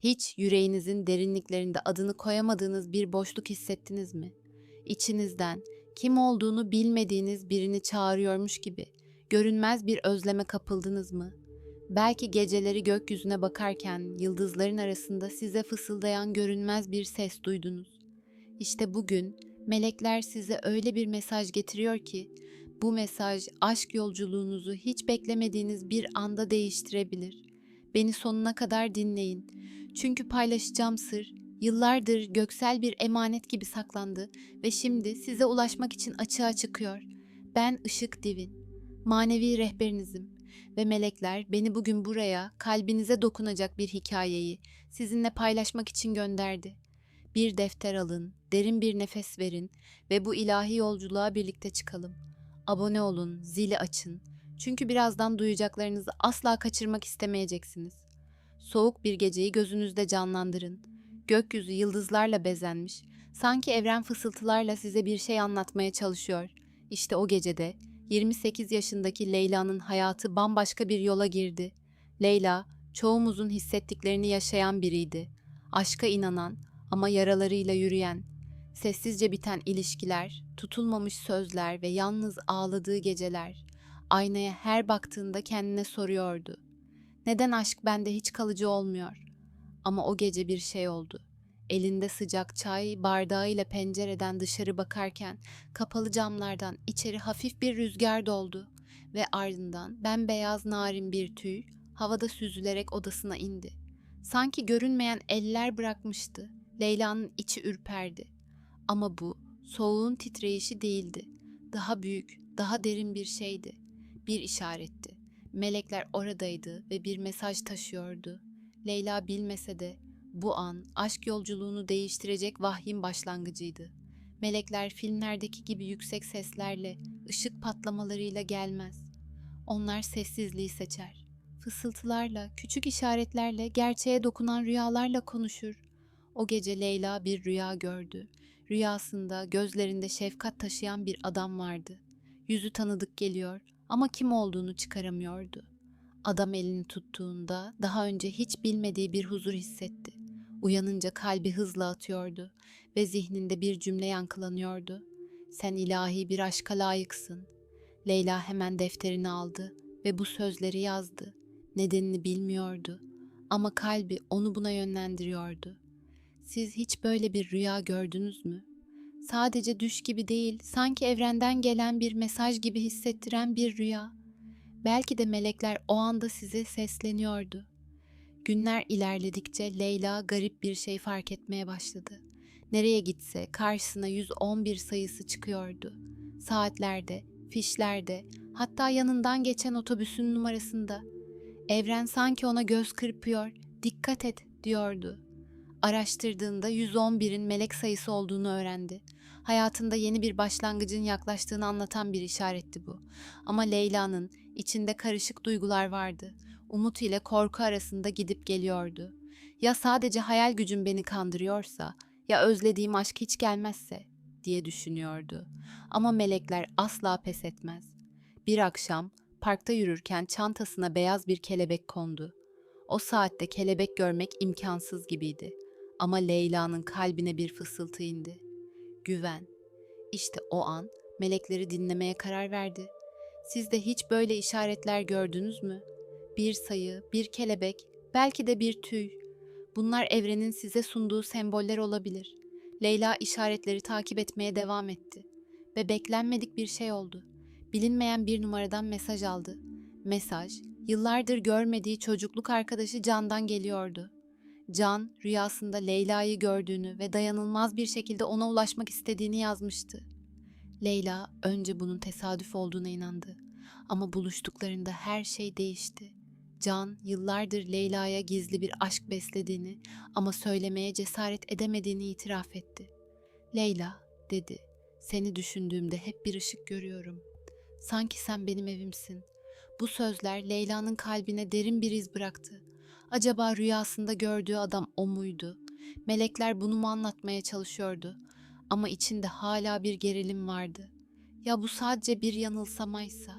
Hiç yüreğinizin derinliklerinde adını koyamadığınız bir boşluk hissettiniz mi? İçinizden kim olduğunu bilmediğiniz birini çağırıyormuş gibi görünmez bir özleme kapıldınız mı? Belki geceleri gökyüzüne bakarken yıldızların arasında size fısıldayan görünmez bir ses duydunuz. İşte bugün melekler size öyle bir mesaj getiriyor ki bu mesaj aşk yolculuğunuzu hiç beklemediğiniz bir anda değiştirebilir. Beni sonuna kadar dinleyin. Çünkü paylaşacağım sır yıllardır göksel bir emanet gibi saklandı ve şimdi size ulaşmak için açığa çıkıyor. Ben Işık Divin, manevi rehberinizim ve melekler beni bugün buraya kalbinize dokunacak bir hikayeyi sizinle paylaşmak için gönderdi. Bir defter alın, derin bir nefes verin ve bu ilahi yolculuğa birlikte çıkalım. Abone olun, zili açın. Çünkü birazdan duyacaklarınızı asla kaçırmak istemeyeceksiniz. Soğuk bir geceyi gözünüzde canlandırın. Gökyüzü yıldızlarla bezenmiş. Sanki evren fısıltılarla size bir şey anlatmaya çalışıyor. İşte o gecede 28 yaşındaki Leyla'nın hayatı bambaşka bir yola girdi. Leyla, çoğumuzun hissettiklerini yaşayan biriydi. Aşka inanan ama yaralarıyla yürüyen, sessizce biten ilişkiler, tutulmamış sözler ve yalnız ağladığı geceler. Aynaya her baktığında kendine soruyordu. Neden aşk bende hiç kalıcı olmuyor? Ama o gece bir şey oldu. Elinde sıcak çay bardağıyla pencereden dışarı bakarken kapalı camlardan içeri hafif bir rüzgar doldu ve ardından bembeyaz narin bir tüy havada süzülerek odasına indi. Sanki görünmeyen eller bırakmıştı. Leyla'nın içi ürperdi. Ama bu soğuğun titreyişi değildi. Daha büyük, daha derin bir şeydi. Bir işaretti. Melekler oradaydı ve bir mesaj taşıyordu. Leyla bilmese de bu an aşk yolculuğunu değiştirecek vahyin başlangıcıydı. Melekler filmlerdeki gibi yüksek seslerle, ışık patlamalarıyla gelmez. Onlar sessizliği seçer. Fısıltılarla, küçük işaretlerle, gerçeğe dokunan rüyalarla konuşur. O gece Leyla bir rüya gördü. Rüyasında gözlerinde şefkat taşıyan bir adam vardı. Yüzü tanıdık geliyor ama kim olduğunu çıkaramıyordu. Adam elini tuttuğunda daha önce hiç bilmediği bir huzur hissetti. Uyanınca kalbi hızla atıyordu ve zihninde bir cümle yankılanıyordu. Sen ilahi bir aşka layıksın. Leyla hemen defterini aldı ve bu sözleri yazdı. Nedenini bilmiyordu ama kalbi onu buna yönlendiriyordu. Siz hiç böyle bir rüya gördünüz mü? Sadece düş gibi değil, sanki evrenden gelen bir mesaj gibi hissettiren bir rüya. Belki de melekler o anda size sesleniyordu. Günler ilerledikçe Leyla garip bir şey fark etmeye başladı. Nereye gitse karşısına 111 sayısı çıkıyordu. Saatlerde, fişlerde, hatta yanından geçen otobüsün numarasında. Evren sanki ona göz kırpıyor, dikkat et diyordu. Araştırdığında 111'in melek sayısı olduğunu öğrendi. Hayatında yeni bir başlangıcın yaklaştığını anlatan bir işaretti bu. Ama Leyla'nın içinde karışık duygular vardı. Umut ile korku arasında gidip geliyordu. Ya sadece hayal gücüm beni kandırıyorsa, ya özlediğim aşk hiç gelmezse diye düşünüyordu. Ama melekler asla pes etmez. Bir akşam parkta yürürken çantasına beyaz bir kelebek kondu. O saatte kelebek görmek imkansız gibiydi. Ama Leyla'nın kalbine bir fısıltı indi. Güven. İşte o an melekleri dinlemeye karar verdi. Siz de hiç böyle işaretler gördünüz mü? Bir sayı, bir kelebek, belki de bir tüy. Bunlar evrenin size sunduğu semboller olabilir. Leyla işaretleri takip etmeye devam etti ve beklenmedik bir şey oldu. Bilinmeyen bir numaradan mesaj aldı. Mesaj, yıllardır görmediği çocukluk arkadaşı Can'dan geliyordu. Can, rüyasında Leyla'yı gördüğünü ve dayanılmaz bir şekilde ona ulaşmak istediğini yazmıştı. Leyla önce bunun tesadüf olduğuna inandı. Ama buluştuklarında her şey değişti. Can yıllardır Leyla'ya gizli bir aşk beslediğini ama söylemeye cesaret edemediğini itiraf etti. Leyla, dedi, seni düşündüğümde hep bir ışık görüyorum. Sanki sen benim evimsin. Bu sözler Leyla'nın kalbine derin bir iz bıraktı. Acaba rüyasında gördüğü adam o muydu? Melekler bunu mu anlatmaya çalışıyordu? Ama içinde hala bir gerilim vardı. Ya bu sadece bir yanılsamaysa?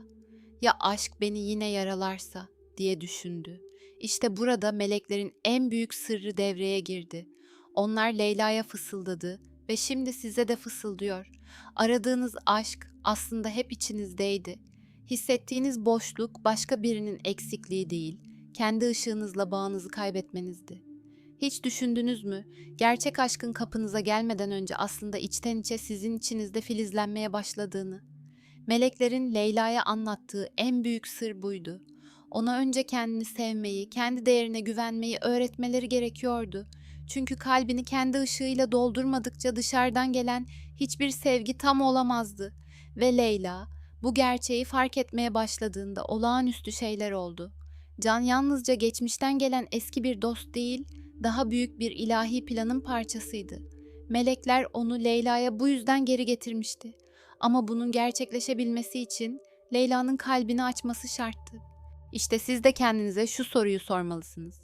Ya aşk beni yine yaralarsa diye düşündü. İşte burada meleklerin en büyük sırrı devreye girdi. Onlar Leyla'ya fısıldadı ve şimdi size de fısıldıyor. Aradığınız aşk aslında hep içinizdeydi. Hissettiğiniz boşluk başka birinin eksikliği değil, kendi ışığınızla bağınızı kaybetmenizdi. Hiç düşündünüz mü? Gerçek aşkın kapınıza gelmeden önce aslında içten içe sizin içinizde filizlenmeye başladığını. Meleklerin Leyla'ya anlattığı en büyük sır buydu. Ona önce kendini sevmeyi, kendi değerine güvenmeyi öğretmeleri gerekiyordu. Çünkü kalbini kendi ışığıyla doldurmadıkça dışarıdan gelen hiçbir sevgi tam olamazdı. Ve Leyla bu gerçeği fark etmeye başladığında olağanüstü şeyler oldu. Can yalnızca geçmişten gelen eski bir dost değil, daha büyük bir ilahi planın parçasıydı. Melekler onu Leyla'ya bu yüzden geri getirmişti. Ama bunun gerçekleşebilmesi için Leyla'nın kalbini açması şarttı. İşte siz de kendinize şu soruyu sormalısınız.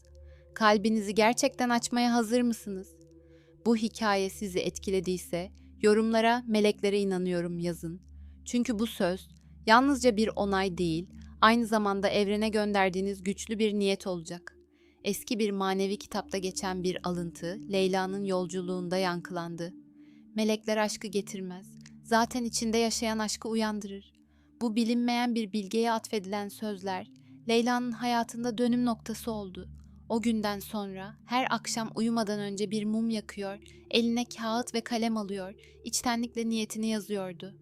Kalbinizi gerçekten açmaya hazır mısınız? Bu hikaye sizi etkilediyse yorumlara meleklere inanıyorum yazın. Çünkü bu söz yalnızca bir onay değil, aynı zamanda evrene gönderdiğiniz güçlü bir niyet olacak. Eski bir manevi kitapta geçen bir alıntı Leyla'nın yolculuğunda yankılandı. Melekler aşkı getirmez. Zaten içinde yaşayan aşkı uyandırır. Bu bilinmeyen bir bilgeye atfedilen sözler Leyla'nın hayatında dönüm noktası oldu. O günden sonra her akşam uyumadan önce bir mum yakıyor, eline kağıt ve kalem alıyor, içtenlikle niyetini yazıyordu.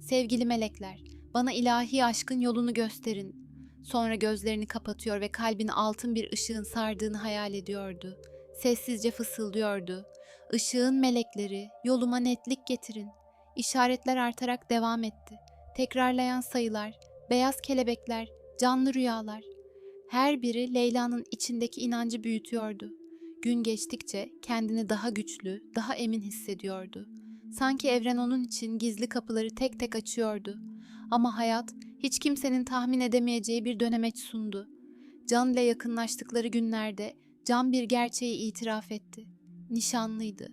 Sevgili melekler, bana ilahi aşkın yolunu gösterin. Sonra gözlerini kapatıyor ve kalbini altın bir ışığın sardığını hayal ediyordu. Sessizce fısıldıyordu. Işığın melekleri, yoluma netlik getirin. İşaretler artarak devam etti. Tekrarlayan sayılar, beyaz kelebekler, canlı rüyalar. Her biri Leyla'nın içindeki inancı büyütüyordu. Gün geçtikçe kendini daha güçlü, daha emin hissediyordu. Sanki evren onun için gizli kapıları tek tek açıyordu. Ama hayat hiç kimsenin tahmin edemeyeceği bir dönemeç sundu. Can ile yakınlaştıkları günlerde Can bir gerçeği itiraf etti. Nişanlıydı.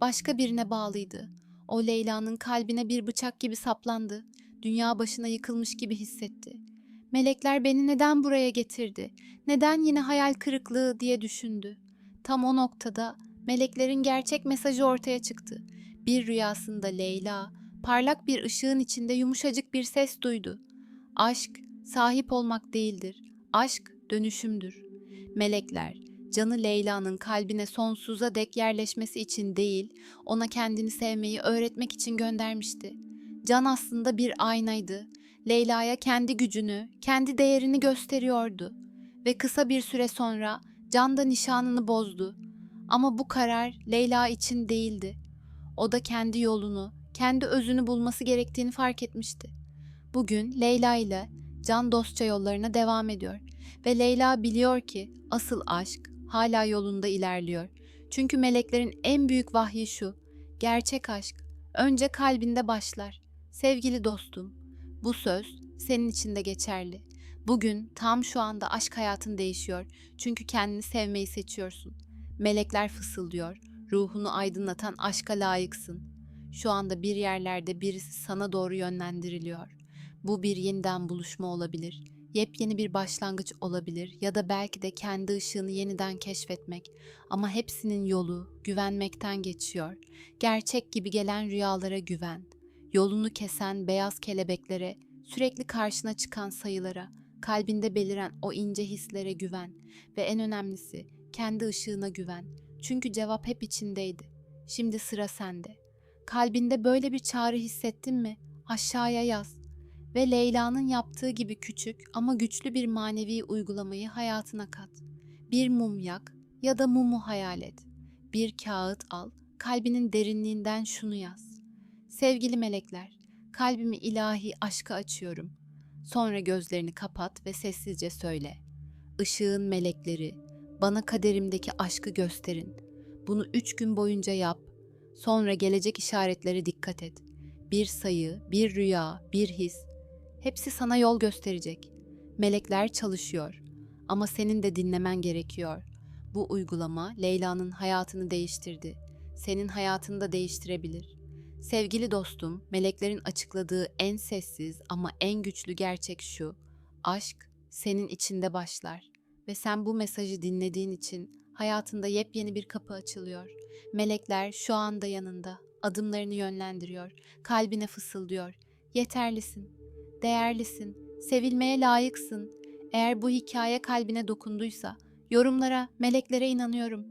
Başka birine bağlıydı. O Leyla'nın kalbine bir bıçak gibi saplandı. Dünya başına yıkılmış gibi hissetti. Melekler beni neden buraya getirdi? Neden yine hayal kırıklığı diye düşündü. Tam o noktada meleklerin gerçek mesajı ortaya çıktı. Bir rüyasında Leyla, parlak bir ışığın içinde yumuşacık bir ses duydu. Aşk sahip olmak değildir. Aşk dönüşümdür. Melekler canı Leyla'nın kalbine sonsuza dek yerleşmesi için değil, ona kendini sevmeyi öğretmek için göndermişti. Can aslında bir aynaydı. Leyla'ya kendi gücünü, kendi değerini gösteriyordu. Ve kısa bir süre sonra Can da nişanını bozdu. Ama bu karar Leyla için değildi. O da kendi yolunu, kendi özünü bulması gerektiğini fark etmişti. Bugün Leyla ile Can dostça yollarına devam ediyor ve Leyla biliyor ki asıl aşk hala yolunda ilerliyor. Çünkü meleklerin en büyük vahyi şu. Gerçek aşk önce kalbinde başlar. Sevgili dostum, bu söz senin için de geçerli. Bugün tam şu anda aşk hayatın değişiyor. Çünkü kendini sevmeyi seçiyorsun. Melekler fısıldıyor. Ruhunu aydınlatan aşka layıksın. Şu anda bir yerlerde birisi sana doğru yönlendiriliyor. Bu bir yeniden buluşma olabilir. Yepyeni bir başlangıç olabilir ya da belki de kendi ışığını yeniden keşfetmek. Ama hepsinin yolu güvenmekten geçiyor. Gerçek gibi gelen rüyalara güven. Yolunu kesen beyaz kelebeklere, sürekli karşına çıkan sayılara, kalbinde beliren o ince hislere güven ve en önemlisi kendi ışığına güven. Çünkü cevap hep içindeydi. Şimdi sıra sende. Kalbinde böyle bir çağrı hissettin mi? Aşağıya yaz ve Leyla'nın yaptığı gibi küçük ama güçlü bir manevi uygulamayı hayatına kat. Bir mum yak ya da mumu hayal et. Bir kağıt al, kalbinin derinliğinden şunu yaz. Sevgili melekler, kalbimi ilahi aşka açıyorum. Sonra gözlerini kapat ve sessizce söyle. Işığın melekleri, bana kaderimdeki aşkı gösterin. Bunu üç gün boyunca yap. Sonra gelecek işaretlere dikkat et. Bir sayı, bir rüya, bir his, Hepsi sana yol gösterecek. Melekler çalışıyor ama senin de dinlemen gerekiyor. Bu uygulama Leyla'nın hayatını değiştirdi. Senin hayatını da değiştirebilir. Sevgili dostum, meleklerin açıkladığı en sessiz ama en güçlü gerçek şu. Aşk senin içinde başlar ve sen bu mesajı dinlediğin için hayatında yepyeni bir kapı açılıyor. Melekler şu anda yanında, adımlarını yönlendiriyor, kalbine fısıldıyor. Yeterlisin, değerlisin, sevilmeye layıksın. Eğer bu hikaye kalbine dokunduysa, yorumlara, meleklere inanıyorum.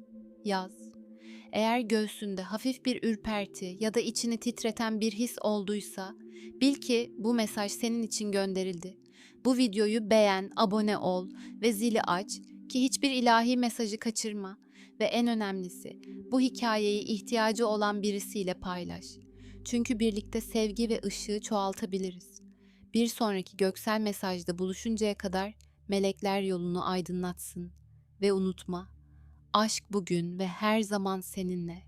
Yaz. Eğer göğsünde hafif bir ürperti ya da içini titreten bir his olduysa, bil ki bu mesaj senin için gönderildi. Bu videoyu beğen, abone ol ve zili aç ki hiçbir ilahi mesajı kaçırma ve en önemlisi bu hikayeyi ihtiyacı olan birisiyle paylaş. Çünkü birlikte sevgi ve ışığı çoğaltabiliriz. Bir sonraki göksel mesajda buluşuncaya kadar melekler yolunu aydınlatsın ve unutma, aşk bugün ve her zaman seninle.